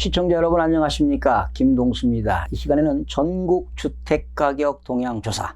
시청자 여러분 안녕하십니까 김동수입니다. 이 시간에는 전국 주택가격 동향 조사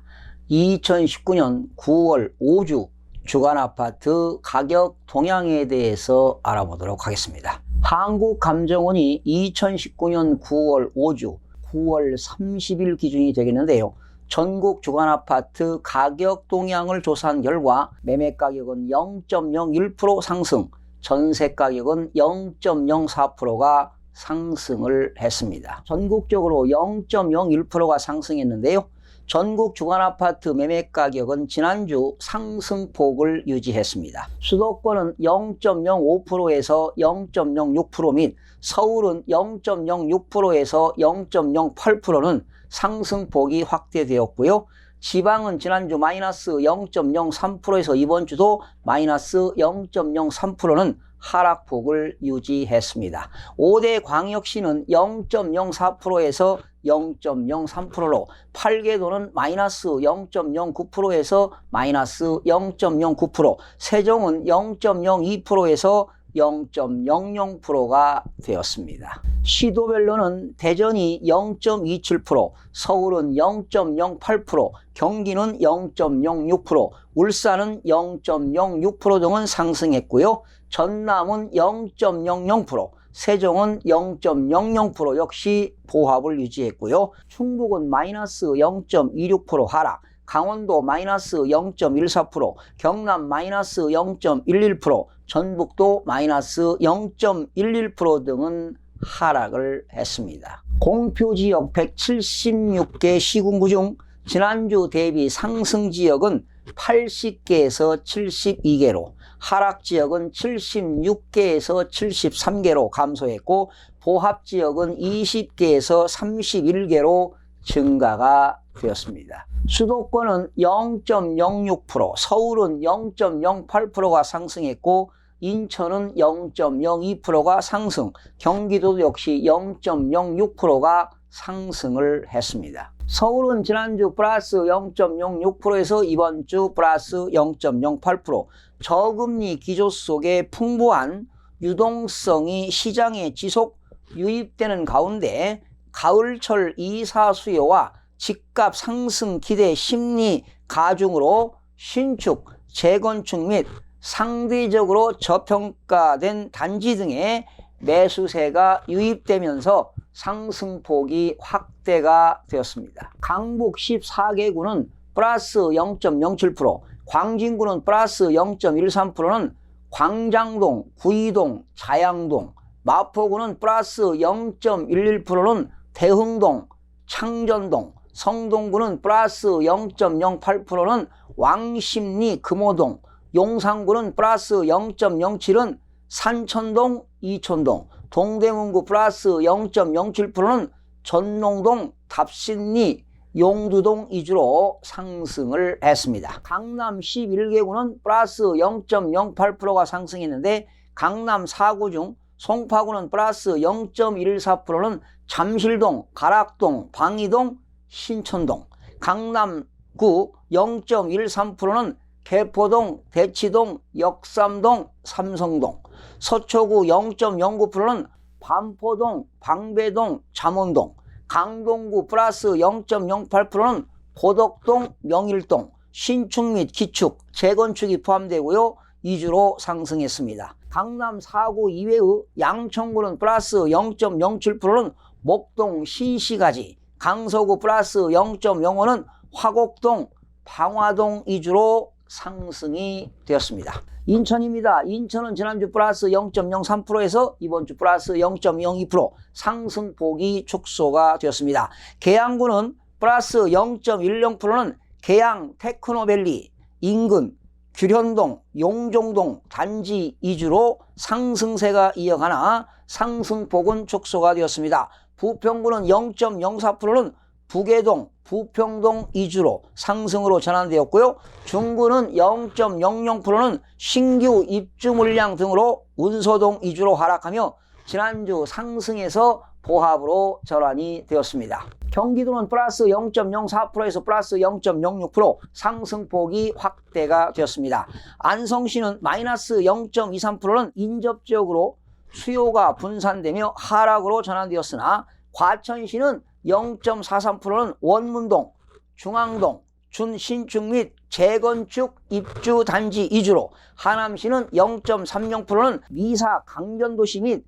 2019년 9월 5주 주간 아파트 가격 동향에 대해서 알아보도록 하겠습니다. 한국감정원이 2019년 9월 5주 9월 30일 기준이 되겠는데요. 전국 주간 아파트 가격 동향을 조사한 결과 매매 가격은 0.01% 상승, 전세 가격은 0.04%가 상승을 했습니다. 전국적으로 0.01%가 상승했는데요. 전국 주간 아파트 매매 가격은 지난주 상승폭을 유지했습니다. 수도권은 0.05%에서 0.06%및 서울은 0.06%에서 0.08%는 상승폭이 확대되었고요. 지방은 지난주 마이너스 0.03%에서 이번 주도 마이너스 0.03%는 하락폭을 유지했습니다. 5대 광역시는 0.04%에서 0.03%로 8개도는 마이너스 0.09%에서 마이너스 0.09%, 세종은 0.02%에서 0.00%가 되었습니다. 시도별로는 대전이 0.27%, 서울은 0.08%, 경기는 0.06%, 울산은 0.06% 등은 상승했고요. 전남은 0.00%, 세종은 0.00% 역시 보합을 유지했고요. 충북은 마이너스 0.26% 하락, 강원도 마이너스 0.14%, 경남 마이너스 0.11%, 전북도 마이너스 0.11% 등은 하락을 했습니다. 공표 지역 176개 시군구 중 지난주 대비 상승 지역은 80개에서 72개로, 하락 지역은 76개에서 73개로 감소했고, 보합 지역은 20개에서 31개로 증가가 되었습니다. 수도권은 0.06%, 서울은 0.08%가 상승했고, 인천은 0.02%가 상승, 경기도 역시 0.06%가 상승을 했습니다. 서울은 지난주 플러스 0.06%에서 이번 주 플러스 0.08%, 저금리 기조 속에 풍부한 유동성이 시장에 지속 유입되는 가운데 가을철 이사 수요와 집값 상승 기대 심리 가중으로 신축, 재건축 및 상대적으로 저평가된 단지 등의 매수세가 유입되면서 상승폭이 확대가 되었습니다. 강북 14개구는 플러스 0.07%, 광진구는 플러스 0.13%는 광장동, 구이동, 자양동, 마포구는 플러스 0.11%는 대흥동, 창전동, 성동구는 플러스 0.08%는 왕십리, 금호동, 용산구는 플러스 0.07은 산천동, 이촌동, 동대문구 플러스 0.07%는 전농동, 답신리, 용두동 위주로 상승을 했습니다. 강남 11개구는 플러스 0.08%가 상승했는데 강남 4구 중 송파구는 플러스 0.14%는 잠실동, 가락동, 방이동, 신천동, 강남구 0.13%는 개포동, 대치동, 역삼동, 삼성동, 서초구 0.09%는 반포동, 방배동, 잠원동, 강동구 플러스 0.08%는 고덕동, 명일동, 신축 및 기축, 재건축이 포함되고요. 2주로 상승했습니다. 강남 4구 이외의 양천구는 플러스 0.07%는 목동, 신시가지, 강서구 플러스 0.05는 화곡동, 방화동 2주로 상승이 되었습니다. 인천입니다. 인천은 지난주 플러스 0.03%에서 이번 주 플러스 0.02% 상승폭이 축소가 되었습니다. 계양구는 플러스 0.10%는 계양 테크노밸리 인근 규련동, 용종동 단지 2주로 상승세가 이어가나 상승폭은 축소가 되었습니다. 부평구는 0.04%는 부계동, 부평동 2주로 상승으로 전환되었고요. 중구는 0.00%는 신규 입주 물량 등으로 운소동 2주로 하락하며 지난주 상승에서 보합으로 전환이 되었습니다. 경기도는 플러스 0.04%에서 플러스 0.06% 상승폭이 확대가 되었습니다. 안성시는 마이너스 0.23%는 인접적으로 수요가 분산되며 하락으로 전환되었으나 과천시는 0.43%는 원문동, 중앙동, 준신축 및 재건축 입주 단지 위주로 하남시는 0.30%는 미사 강변도시 및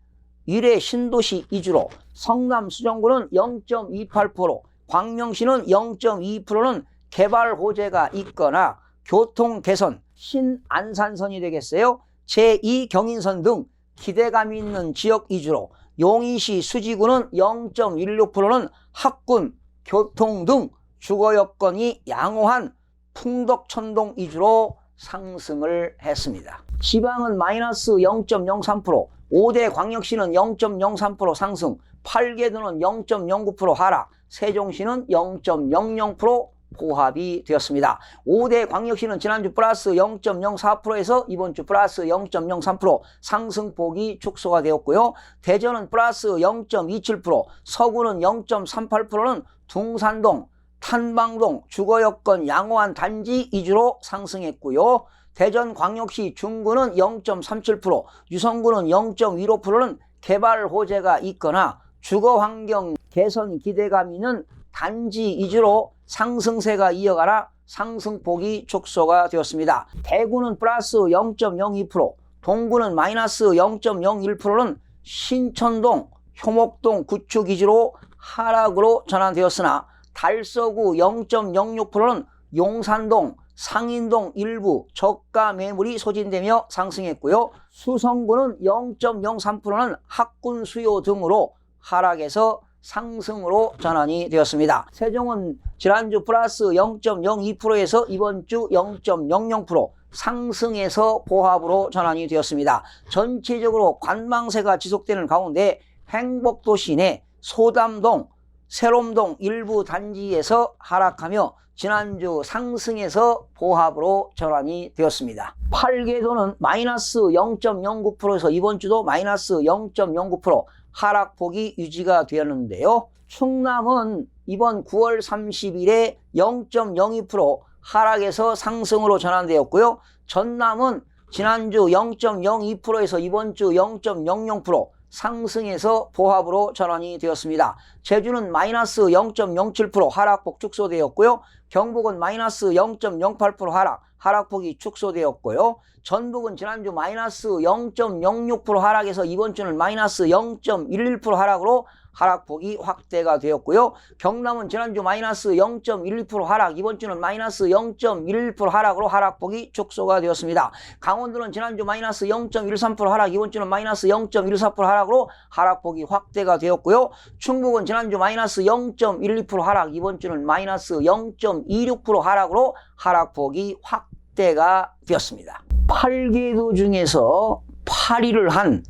위례 신도시 위주로 성남 수정구는 0.28%, 광명시는 0.2%는 개발 호재가 있거나 교통 개선, 신안산선이 되겠어요. 제2경인선 등 기대감 있는 지역 위주로 용인시 수지구는 0.16%는 학군, 교통 등 주거 여건이 양호한 풍덕천동 위주로 상승을 했습니다. 지방은 마이너스 0.03%, 5대 광역시는 0.03% 상승, 8개도는 0.09% 하락, 세종시는 0.00% 포합이 되었습니다. 5대 광역시는 지난주 플러스 0.04%에서 이번 주 플러스 0.03% 상승폭이 축소가 되었고요. 대전은 플러스 0.27%, 서구는 0.38%는 둥산동, 탄방동 주거여건 양호한 단지 위주로 상승했고요. 대전 광역시 중구는 0.37%, 유성구는 0.15%는 개발 호재가 있거나 주거 환경 개선 기대감 있는 단지 위주로 상승세가 이어가라 상승폭이 축소가 되었습니다. 대구는 플러스 0.02%, 동구는 마이너스 0.01%는 신천동, 효목동 구축 위주로 하락으로 전환되었으나 달서구 0.06%는 용산동, 상인동 일부 저가 매물이 소진되며 상승했고요. 수성구는 0.03%는 학군 수요 등으로 하락해서 상승으로 전환이 되었습니다. 세종은 지난주 플러스 0.02%에서 이번 주 0.00% 상승해서 보합으로 전환이 되었습니다. 전체적으로 관망세가 지속되는 가운데 행복도 시 내 소담동, 세롬동 일부 단지에서 하락하며 지난주 상승해서 보합으로 전환이 되었습니다. 8개도는 마이너스 0.09%에서 이번 주도 마이너스 0.09% 하락폭이 유지가 되었는데요. 충남은 이번 9월 30일에 0.02% 하락에서 상승으로 전환되었고요. 전남은 지난주 0.02%에서 이번 주 0.00% 상승해서 보합으로 전환이 되었습니다. 제주는 마이너스 0.07% 하락폭 축소되었고요. 경북은 마이너스 0.08% 하락, 하락폭이 축소되었고요. 전북은 지난주 마이너스 0.06% 하락에서 이번 주는 마이너스 0.11% 하락으로 하락폭이 확대가 되었고요. 경남은 지난주 마이너스 0.12% 하락, 이번 주는 마이너스 0.11% 하락으로 하락폭이 축소가 되었습니다. 강원도는 지난주 마이너스 0.13% 하락, 이번 주는 마이너스 0.14% 하락으로 하락폭이 확대가 되었고요. 충북은 지난주 마이너스 0.12% 하락, 이번 주는 마이너스 0.26% 하락으로 하락폭이 확대가 되었습니다. 8개도 중에서 8위를 한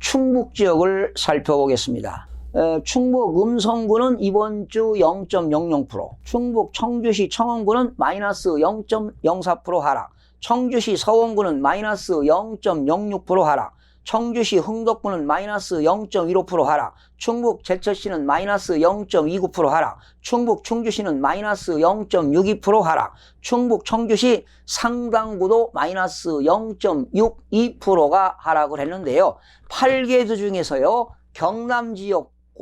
충북 지역을 살펴보겠습니다. 에, 충북 음성구는 이번 주 0.00%, 충북 청주시 청원구는 마이너스 0.04% 하락, 청주시 서원구는 마이너스 0.06% 하락, 청주시 흥덕구는 마이너스 0.15% 하락, 충북 제천시는 마이너스 0.29% 하락, 충북 충주시는 마이너스 0.62% 하락, 충북 청주시 상당구도 마이너스 0.62%가 하락을 했는데요. 8개도 중에서요, 경남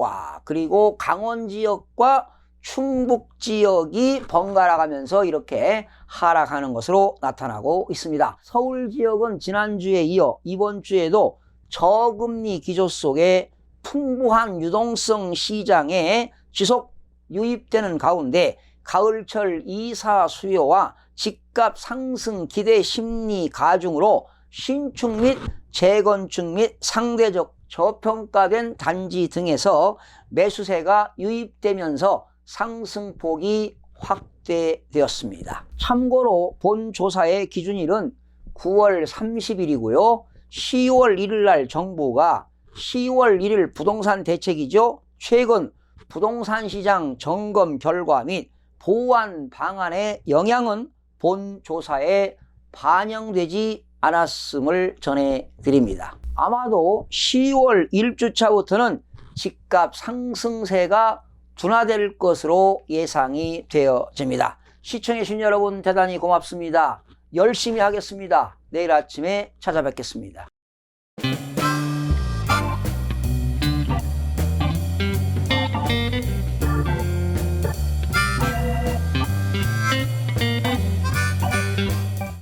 지역과 그리고 강원 지역과 충북 지역이 번갈아 가면서 이렇게 하락하는 것으로 나타나고 있습니다. 서울 지역은 지난주에 이어 이번 주에도 저금리 기조 속에 풍부한 유동성 시장에 지속 유입되는 가운데 가을철 이사 수요와 집값 상승 기대 심리 가중으로 신축 및 재건축 및 상대적 저평가된 단지 등에서 매수세가 유입되면서 상승폭이 확대되었습니다. 참고로 본 조사의 기준일은 9월 30일이고요. 10월 1일 날 정부가 10월 1일 부동산 대책이죠. 최근 부동산 시장 점검 결과 및 보완 방안의 영향은 본 조사에 반영되지 않았음을 전해드립니다. 아마도 10월 1주차부터는 집값 상승세가 둔화될 것으로 예상이 되어집니다. 시청해주신 여러분 대단히 고맙습니다. 열심히 하겠습니다. 내일 아침에 찾아뵙겠습니다.